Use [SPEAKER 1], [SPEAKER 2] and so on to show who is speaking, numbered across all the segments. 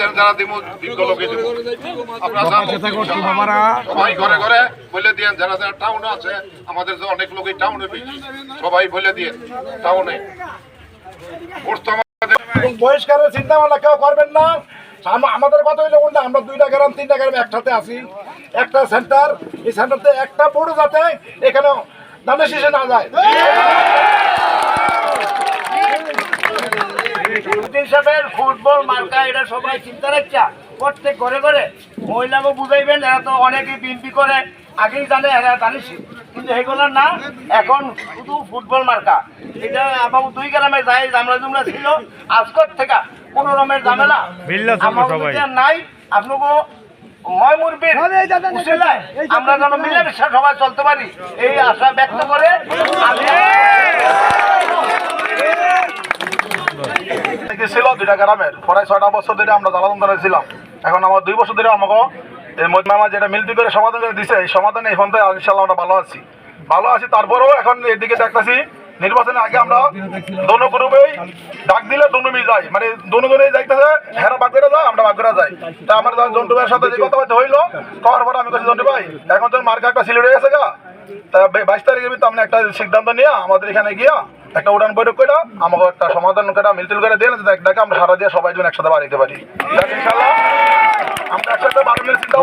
[SPEAKER 1] যারা যারা দিব দীর্ঘ লোকে দিব আপনারা সবাই ঘরে ঘরে বলে দিয়েন যারা যারা টাউনে আছে আমাদের যে অনেক লোকই টাউনে সবাই বলে দিয়ে টাউনে
[SPEAKER 2] বহিষ্কারের চিন্তা ভাবনা কেউ করবেন না। আমাদের কথা হইলে উল্টা আমরা দুইটা গ্রাম তিনটা গ্রাম একসাথে আছি। একটা সেন্টার এই সেন্টারতে একটা বড় যাতে এখানে দানের শেষে না যায়।
[SPEAKER 3] হিসাবের ফুটবল মার্কা এটা সবাই চিন্তা রাখছা প্রত্যেক ঘরে ঘরে মহিলাকে বুঝাইবেন এরা তো অনেকে বিএনপি করে আগেই জানে এরা জানিস কিন্তু এগুলো না এখন শুধু ফুটবল মার্কা। এটা আমার দুই গ্রামে যাই জামলা জুমলা ছিল আজকর থেকে কোনো রকমের ঝামেলা। নাই আপনাকে আমরা যেন মিলেমিশে সবাই চলতে পারি এই আশা ব্যক্ত করে আমি
[SPEAKER 2] থেকে ছিল দুইটা গ্রামের। প্রায় ছয়টা বছর ধরে আমরা জ্বালাতন ছিলাম। এখন আমার দুই বছর ধরে আমাকে এই মামা যেটা মিলতি করে সমাধান করে দিছে, এই সমাধানে এখন তো ইনশাল্লাহ আমরা ভালো আছি। ভালো আছি, তারপরেও এখন এদিকে দেখতেছি, নির্বাচনের আগে আমরা দোনো গ্রুপেই ডাক দিলে দোনো মিল যায়। মানে দোনো দোনে যাইতেছে, হেরা বাদ যায়, আমরা বাদ করে যাই। তা আমার জন্টু ভাইয়ের সাথে যে কথাবার্তা হইল করার পরে আমি কাছে জন্টু ভাই, এখন তো মার্কা একটা সিলেট গেছে গা? তা বাইশ তারিখের ভিতরে আমরা একটা সিদ্ধান্ত নিয়ে আমাদের এখানে গিয়া একটা উড়ান বৈঠক করে আমাকে একটা সমাধান করে মিলটিল করে দিয়ে দেখে আমরা সারা দিয়ে সবাই জন একসাথে বাড়িতে পারি। আমরা একসাথে চিন্তা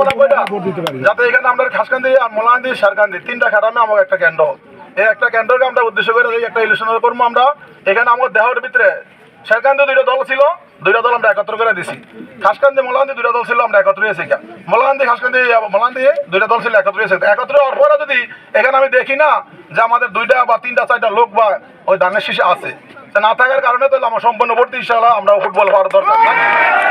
[SPEAKER 2] যাতে এখানে আমরা খাসকান্দি আর মোলান্দি সারকান্দি তিনটা খারামে আমাকে একটা কেন্দ্র। এই একটা কেন্দ্রকে আমরা উদ্দেশ্য করে একটা ইলেকশন করব আমরা, এখানে আমার দেহের ভিতরে সেরকান্দি দুইটা দল ছিল দুইটা দল আমরা একত্র করে দিছি। খাসকান্দি, মোলান্দি দুইটা দল ছিল, আমরা একত্র হয়েছি মোলান্দি, খাসকান্দি, মোলান্দি দুইটা দল ছিল একত্র হয়েছে। একত্র হওয়ার পরে যদি এখানে আমি দেখি না যে আমাদের দুইটা বা তিনটা, চারটা লোক বা ওই ধানের শীষে আছে না থাকার কারণে তো আমার সম্পূর্ণ ভর্তি ইনশাল্লাহ আমরা ফুটবল হওয়ার দরকার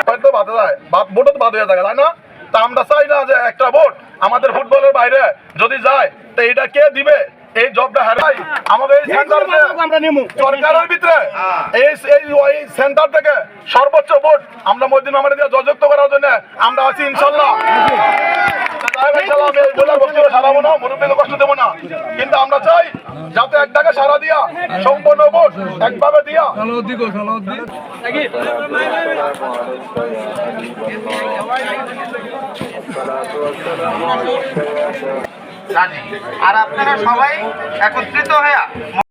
[SPEAKER 2] হয়তো বাদে যায় বাদ ভোটও তো বাদ হয়ে থাকে তাই না? তা আমরা চাই না যে একটা ভোট আমাদের ফুটবলের বাইরে যদি যায়, তো এটা কে দিবে? এই জবটা হারাই আমাদের এই সেন্টার সরকারের ভিতরে। এই এই সেন্টার থেকে সর্বোচ্চ ভোট আমরা মদিন আমাদের দিয়ে যুক্ত করার জন্য আমরা আছি ইনশাল্লাহ কিন্তু আমরা চাই যাতে এক টাকা সারা দিয়া সম্পূর্ণ ভোট একভাবে দিয়া।
[SPEAKER 3] আর আপনারা সবাই একত্রিত হয়ে